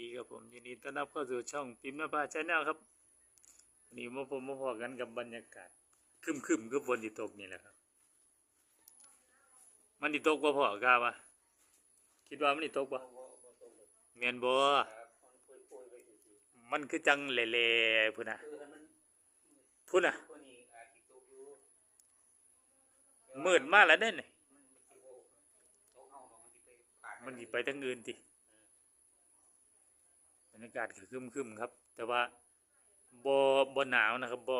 ดีครับผมยินดีต้อนรับเข้าสู่ช่องปิมนภาชาแนลครับวันนี้มาผมมาพอกันกับบรรยากาศคึมคึมๆคือบนที่ตกนี่แหละครับ มันที่ตกบ่พอกล้าวะคิดว่ามันที่ตกบ่เมียนบ่มันคือจังเละๆพุ่นน่ะพุ่นน่ะมืดมากแล้วเนี่ยมันไปทางอื่นติบ รรยากาศคือครึมๆครับ แต่ว่าบ่บ่หนาวนะครับบ่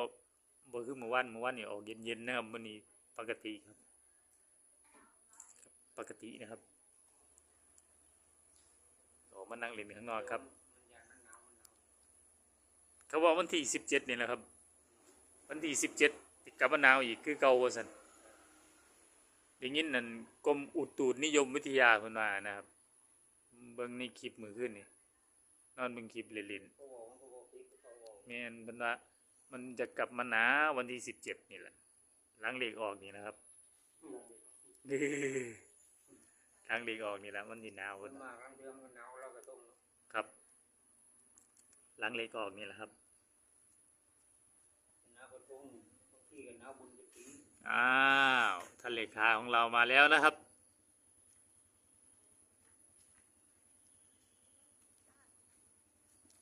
บ่คือเมื่อวานเมื่อวานนี่ออกเย็นๆนะครับวันนี้ปกติครับ ปกตินะครับออกมานั่งเล่นข้างนอกครับ เขาบอกวันที่สิบเจ็ดนี่แหละครับ วันที่สิบเจ็ดติดกับวันหนาวอีกคือเก่าสันได้ยินนั่นกรมอุตุนิยมวิทยาเพิ่นว่านะครับ เบิ่งในคลิปมือขึ้นนี่ นอนเบิ่งคลิปเล่นๆแม่นเพิ่นว่ามันจะกลับมาหนาววันที่สิบเจ็ดนี่แหละ หลังเลขออกนี่นะครับหลังเลขออกนี่แหละมันสิหนาวเพิ่นว่ามาครั้งเดียวมันหนาวเราก็ต้องครับ หลังเลขออกนี่แหละครับหนาวก็ต้องบางทีก็หนาวบุญจะถึงอ้าวท่านเลขาของเรามาแล้วนะครับ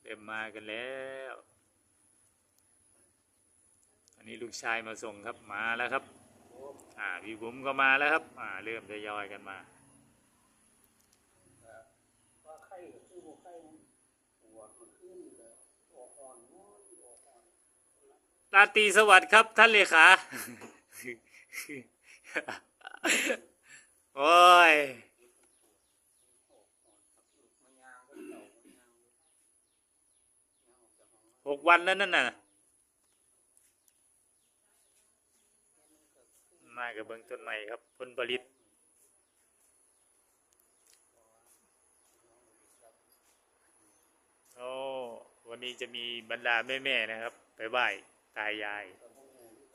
เริ่มมากันแล้ว อันนี้ลูกชายมาส่งครับมาแล้วครับ อ่าพี่บุ๋มก็มาแล้วครับ อ่าเริ่มทยอยกันมาว่าไข้ก็คือบ่ไข้นะปวดมันขึ้นก็ออกอ่อนงอนออกอ่อนราตรีสวัสดิ์ครับท่านเลขาโอ้ย มันยางก็เต่ามันยางยางออกจาก หกวันแล้วนั่นน่ะมากับเบิ้งต้นใหม่ครับผลผลิตโอ้วันนี้จะมีบรรดาแม่ๆนะครับ ไปไหว้ตายาย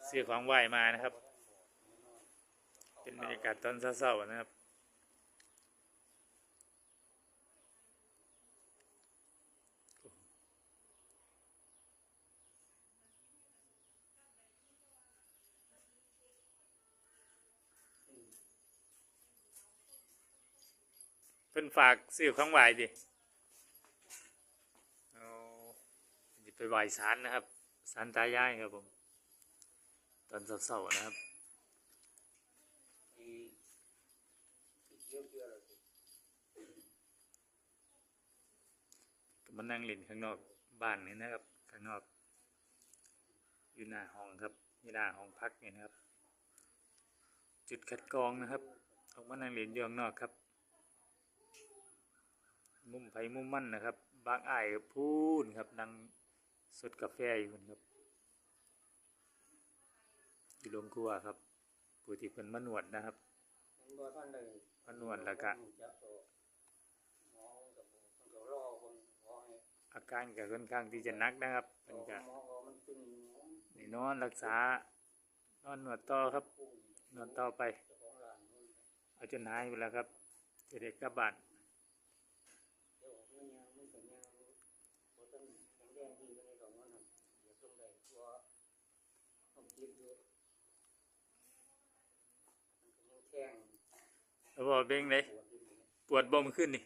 ซื้อของไหว้มานะครับ เป็นบรรยากาศตอนเศร้าๆนะครับ พิ่นฝากซื้อของไหว้ดิเอาไปไหว้ศาลนะครับศาลตายายครับผม ตอนเศร้าๆนะครับไอ้ที่เกี่ยวเรียวอะไรสิก็มานั่งเล่นข้างนอกบ้านนี่นะครับ ข้างนอกอยู่หน้าห้องครับอยู่หน้าห้องพักนี่นะครับ จุดคัดกรองนะครับออกมานั่งเล่นอยู่ข้างนอกครับ มุมไผ่มุมมั่นนะครับ บางอ้ายพูนครับนั่งสดกาแฟอยู่พุ่นครับอยู่โรงครัวครับผู้ที่เพิ่นมานวดนะครับมนบ่ทันได้มานวดแล้วก็จะอาการก็ค่อนข้างที่จะหนักนะครับเพิ่นก็หมอก็มันเป็นอนอนรักษานอนหนวดต่อครับนอนต่อไป เอาจนหายไปแล้วครับจะได้กลับบ้าดยวมันยังมันก็ยังบ่ต้องแข็งแรงดีปานใดดอกมันน่ะเดี๋ยวต้องได้ตัว ต้องคิดอยู่มันแข็งแล้วบอกเบ่งเลยปวดอยู่นี่ปวดบ่มขึ้นนี่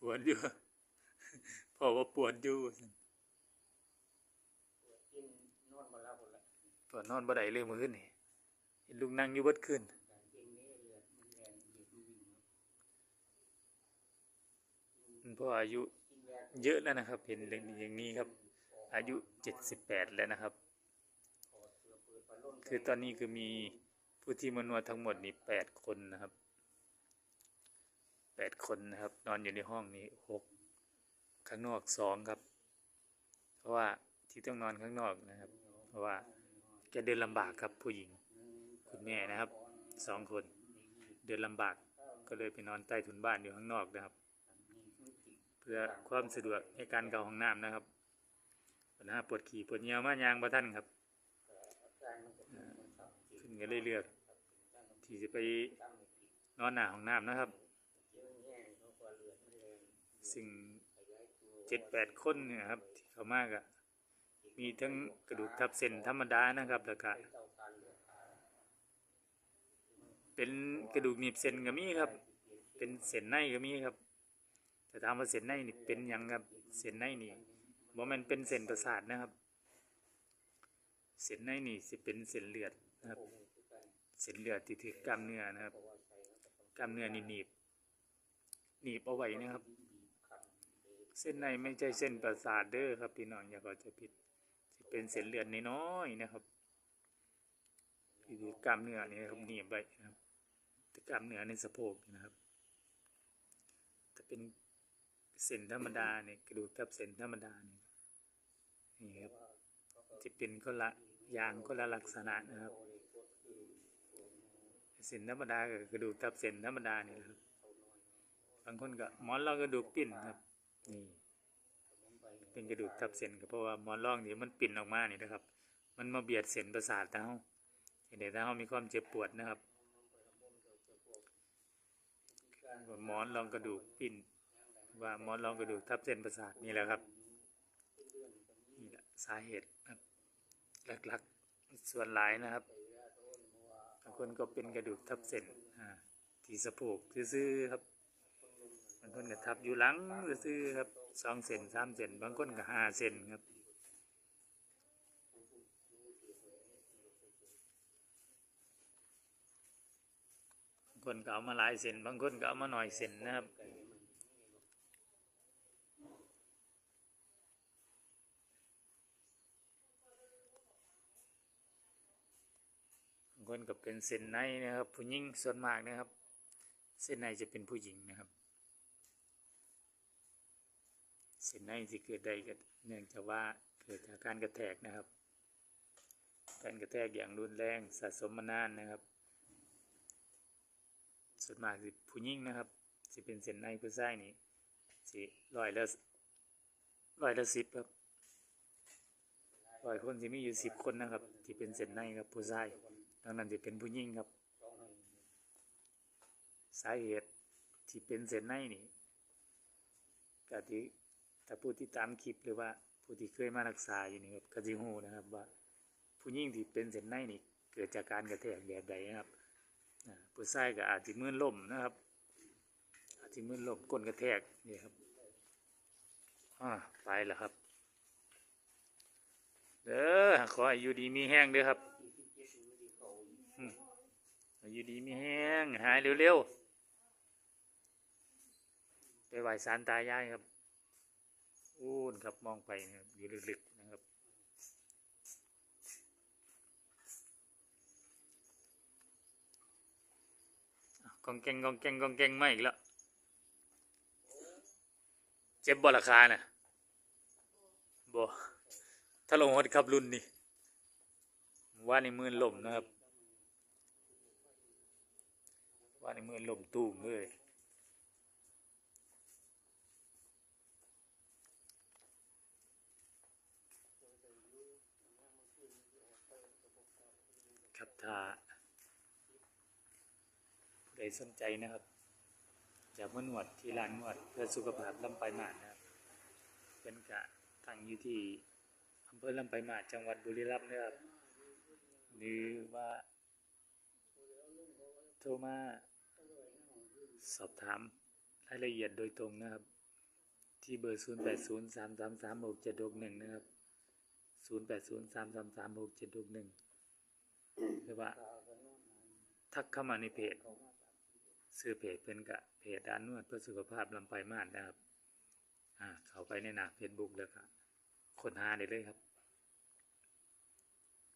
ปวดอยู่ พอว่าปวดอยู่ปวดกินนอนบ่หลับพุ่นละปวดนอนบ่ได้เลยมื้อขึ้นนี่เห็นลูกนั่งอยู่เบิดคืนการกินนี่เลือดมันแรงเลือดมันวิ่งเนาะ เพราะอายุ เยอะแล้วนะครับ เห็นเรื่องอย่างนี้ครับ อายุ78แล้วนะครับถอดเสื้อเปิดพัดลมคือตอนนี้คือมีผู้ที่มานวดทั้งหมดนี่8คนนะครับ8คนนะครับ นอนอยู่ในห้องนี้6ข้างนอก2ครับ เพราะว่าที่ต้องนอนข้างนอกนะครับ เพราะว่าแกเดินลำบากครับผู้หญิง คุณแม่นะครับสองคน เดินลำบากก็เลยไปนอนใต้ถุนบ้านอยู่ข้างนอกนะครับ พื่อความสะดวกในการเข้าห้องน้ำนะครับปัญหาปวดขี่ปวดเยี่ยวมายางบ่ท่านครับขึ้นก็เลยเลือกที่จะไปนอนหน้าห้องน้ำนะครับเจอแง่เขาก็เลือดไม่แรงสิ่งขยายตัวเจ็ดแปดคนเนี่ยครับที่เขามากอะมีทั้งกระดูกทับเส้นธรรมดานะครับแล้วก็เต้าการเหลือขาเป็นกระดูกหนีบเส้นก็มีครับ เป็นเส้นในก็มีครับ แต่ถามว่าเส้นในนี่เป็นยังครับเส้นในนี่บ่มันเป็นเส้นประสาทนะครับ เส้นในนี่สิเป็นเส้นเลือดนะครับ เส้นเลือดที่ถือกล้ามเนื้อนะครับ กล้ามเนื้อนี่หนีบ หนีบเอาไว้นะครับ เส้นในไม่ใช่เส้นประสาทเด้อครับพี่น้องอย่าเข้าใจผิดสิเป็นเส้นเลือดน้อยๆนะครับที่ถือกล้ามเนื้อนี่นะครับหนีบไว้นะครับแต่กล้ามเนื้อในสะโพกนี่นะครับถ้าเป็น เส้นธรรมดาเนี่ยกระดูกทับเส้นธรรมดาเนี่ยนี่ครับจะเป็นคนละอย่างคนละลักษณะนะครับเส้นธรรมดากับกระดูกทับเส้นธรรมดานี่แหละครับบางคนก็หมอนรองกระดูกปิ้นครับนี่เป็นกระดูกทับเส้นก็เพราะว่าหมอนรองนี่มันปิ้นออกมานี่นะครับ มันมาเบียดเส้นประสาทเท้าเห็นไหมเท้ามีความเจ็บปวดนะครับหมอนรองกระดูกปิ้น ว่าหมอนรองกระดูกทับเส้นประสาทนี่แหละครับนี่แหละสาเหตุครับหลักๆส่วนหลายนะครับบางคนก็เป็นกระดูกทับเส้นอ่าที่สะโพกซื่อๆครับบางคนก็ทับอยู่หลังซื่อๆครับสองเซนสามเซนบางคนก็ห้าเซนครับบางคนก็เอามาหลายเซนบางคนก็เอามาหน่อยเซนนะครับ บาง คนก็เป็นเส้นในนะครับ ผู้หญิงส่วนมากนะครับ เส้นในจะเป็นผู้หญิงนะครับ เส้นในที่เกิดได้ก็เนื่องจากว่าเกิดจากการกระแทกนะครับ การกระแทกอย่างรุนแรงสะสมมานานนะครับ ส่วนมากสิผู้หญิงนะครับสิเป็นเส้นในผู้ชายนี่สิร้อยละร้อยละสิบครับร้อยคนสิมีอยู่สิบคนนะครับ ที่เป็นเส้นในครับผู้ชาย ดังนั้นจะเป็นผู้หญิงครับ สาเหตุที่เป็นเส้นในนี่ก็ที่ถ้าผู้ที่ตามคลิปหรือว่าผู้ที่เคยมารักษาอยู่นี่ครับก็จะรู้นะครับว่า ผู้หญิงที่เป็นเส้นในนี่เกิดจากการกระแทกแบบใดนะครับผู้ชายก็อาจจะมือล่มนะครับ อาจจะมือล่มก้นกระแทกนี่ครับอ่าไปแล้วครับเด้อขออยู่ดีมีแห้งเด้อครับ อยู่ดีไมีแห้งหายเร็วๆ ไปไหวสารตายายครับอู้นครับมองไปนะครับอยู่ลึกๆนะครับกองแกงกองแกงกองแกงมาอีกแล้วเจ็บบ่ราคาน่ะบ่ถ้าลงหดขับรุ่นนี่ว่าในมือล่มนะครับ ว่าในมือลมตูมเลยครับถ้าผู้ใดสนใจนะครับอยากมานวดที่ร้านนวดเพื่อสุขภาพลำไปายมาศนะครับ เป็นกะตั้งอยู่ที่อำเภอลำไปายมาศจังหวัดบุรีรัมย์นะครับหรือว่าโทรมา สอบถามรายละเอียดโดยตรงนะครับ ที่เบอร์ 0 8 0 3 3 3 6 7 6 1 นะครับ 0 8 0 3 3 3 6 7 6 1 หรือว่า ทักเข้ามาในเพจซื้อเพจเป็นกะเพจด้านนวดเพื่อสุขภาพลำไปลายมาศนะครับ อ่า เข้าไปในหน้าเฟซบุ๊กแล้วก็ค้นหาได้เลยครับ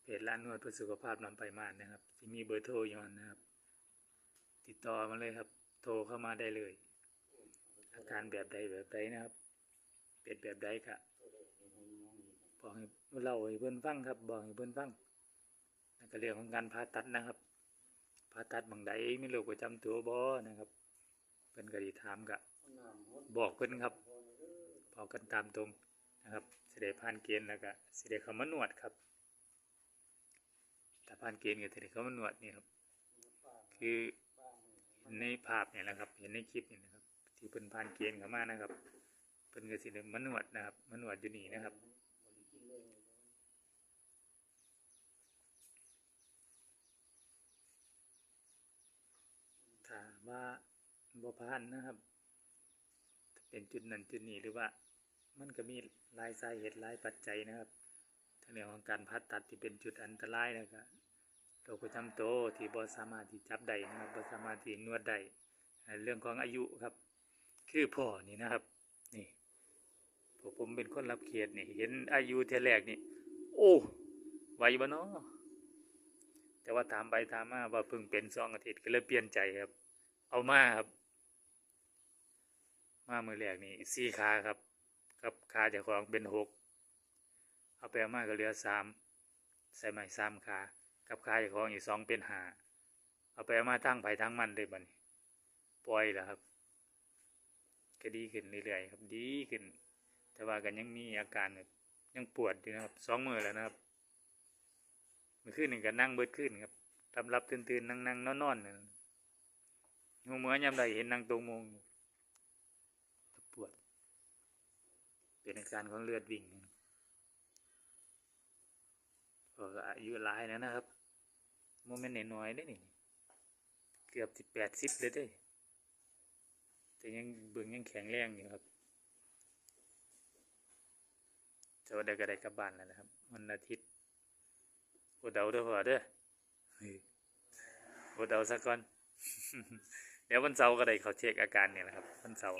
เพจร้านนวดเพื่อสุขภาพลำไปลายมาศนะครับ ที่มีเบอร์โทรอยู่นะครับ ติดต่อมาเลยครับ โทรเข้ามาได้เลย อาการแบบใดแบบใดนะครับ เป็นแบบใดกะบอกให้เราให้เพื่อนฟังครับบอกให้เพื่อนฟังนั่นก็เรื่องของการผ่าตัดนะครับผ่าตัดบางใดมีโรคประจำตัวบ่นะครับเพิ่นก็ไดีถามกะบอกเพิ่อนครับบอกกันตามตรงนะครับเสิได้ผ่านเกณฑ์แล้วก็เสด้เข้ามานวดครับถ้าผ่านเกณฑ์ก็สิได้เข้ามานวดนี่ครับคือ ในภาพเนี่ยนะครับ เห็นในคลิปเนี่ยนะครับ ที่เพิ่นผ่านเกณฑ์เข้ามานะครับเพิ่นก็สิได้มานวดนะครับมานวดอยู่นี่นะครับถ้าว่าบ่ผ่านนะครับ เป็นจุดนั้นจุดนี้หรือว่ามันก็มีลายสาเหตุลายปัจจัยนะครับทั้งเรื่องของการผ่าตัดที่เป็นจุดอันตรายแล้วก็โรคประจำตัวที่บ่สามารถที่จับได้นะครับบ่สามารถที่นวดได้เรื่องของอายุครับ คือพ่อนี่นะครับ นี่พวกผมเป็นคนรับเขตนี่เห็นอายุเทแรกนี่ โอ้ไวบ่เนาะแต่ว่าถามไปถามมาว่าเพิ่งเป็นสองอาทิตย์ก็เลยเปลี่ยนใจครับ เอามาครับ มามือแรกนี่สี่ขาครับกับขาจ้าของเป็นหกเอาไปเอามาก็เหลือสามใส่ใหม่สามขา กับขาเจ้าของอีกสองเป็นหาเอาไปเอามาทั้งไผ่ทั้งมันเลยบัดนี้ปล่อยแล้วครับก็ดีขึ้นเรื่อยๆครับดีขึ้น แต่ว่ากันยังมีอาการยังปวดอยู่นะครับสองมือแล้วนะครับมื่อคืนหนึ่งก็นั่งเบิดขึ้นครับทำรับตื่นๆนั่งๆนอนๆนั่นงูเหมือนยามใดเห็นนั่งตรงมงปวด เป็นอาการของเลือดวิ่งก็อายุหลายแล้วนะครับ โมเมนต์น้อยๆได้นี่เกือบสิบแปดสิบเลยเด้แต่ยังเบิ่งยังแข็งแรงอยู่ครับแต่ว่าได้ก็ได้กลับบ้านแล้วนะครับวันอาทิตย์อดเอาด้อพ่อเด้อเฮ้ยอดเอาซะก่อน เดี๋ยววันเสาร์ก็ได้เขาเช็คอาการเนี่ยนะครับ วันเสาร์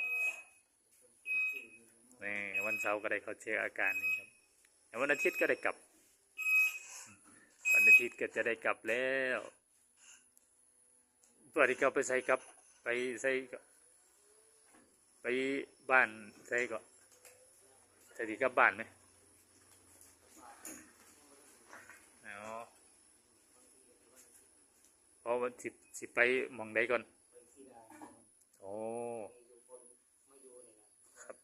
นี่วันเสาร์ก็ได้เขาเช็คอาการนี่ครับเดี๋ยววันอาทิตย์ก็ได้กลับ อาทิตย์ก็จะได้กลับแล้วปกติเขาไปใส่กลับ ไปใส่กับไปบ้านใส่ก็ใส่ดีกลับบ้านไหมอ๋อเพราะว่าสิสิไปมองใดก่อน โอ้ครับ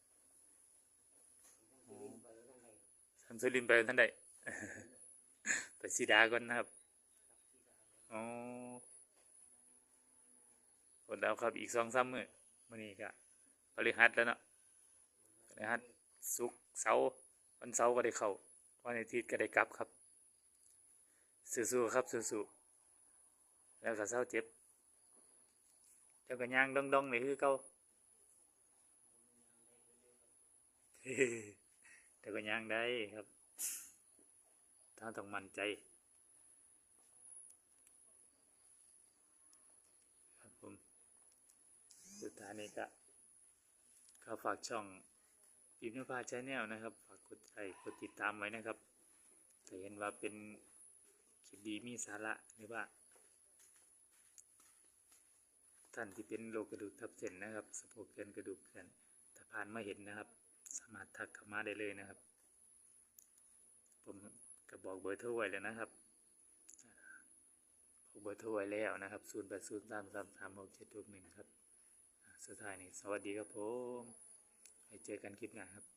ทั้งที่ดินไปทั้งไหนทำสุรินไปท่านใด ไปสีดาก่อนนะครับอ๋อคนดาวครับอีกสองสามมือมื้อนี้ก็พฤหัสแล้วเนาะพฤหัสศุกเสาร์วันเสาร์ก็ได้เข้าวันอาทิตย์ก็ได้กลับครับสู้ๆครับสู้ๆแล้วก็เศร้าเจ็บเจ้าก็ย่างดองๆนี่คือเก่าแต่ก็ย่างได้ครับ ถ้าต้องมั่นใจครับผมสุดท้ายนี้ก็ก็ฝากช่องพิมพ์นภาชแนลนะครับ ฝากกดไลค์กดติดตามไว้นะครับถ้าเห็นว่าเป็นคลิปดีมีสาระหรือว่า ท่านที่เป็นโรคกระดูกทับเส้นนะครับสะโพกเกินกระดูกเกินถ้าผ่านมาเห็นนะครับ สามารถทักเข้ามาได้เลยนะครับผม ก็บอกเบอร์โทรไว้แล้วนะครับบอกเบอร์โทรไว้แล้วนะครับ0 8 0 3 3 3 6 7 6 1ครับอ่าสุดท้ายนี้สวัสดีครับผมให้เจอกันคลิปหน้าครับ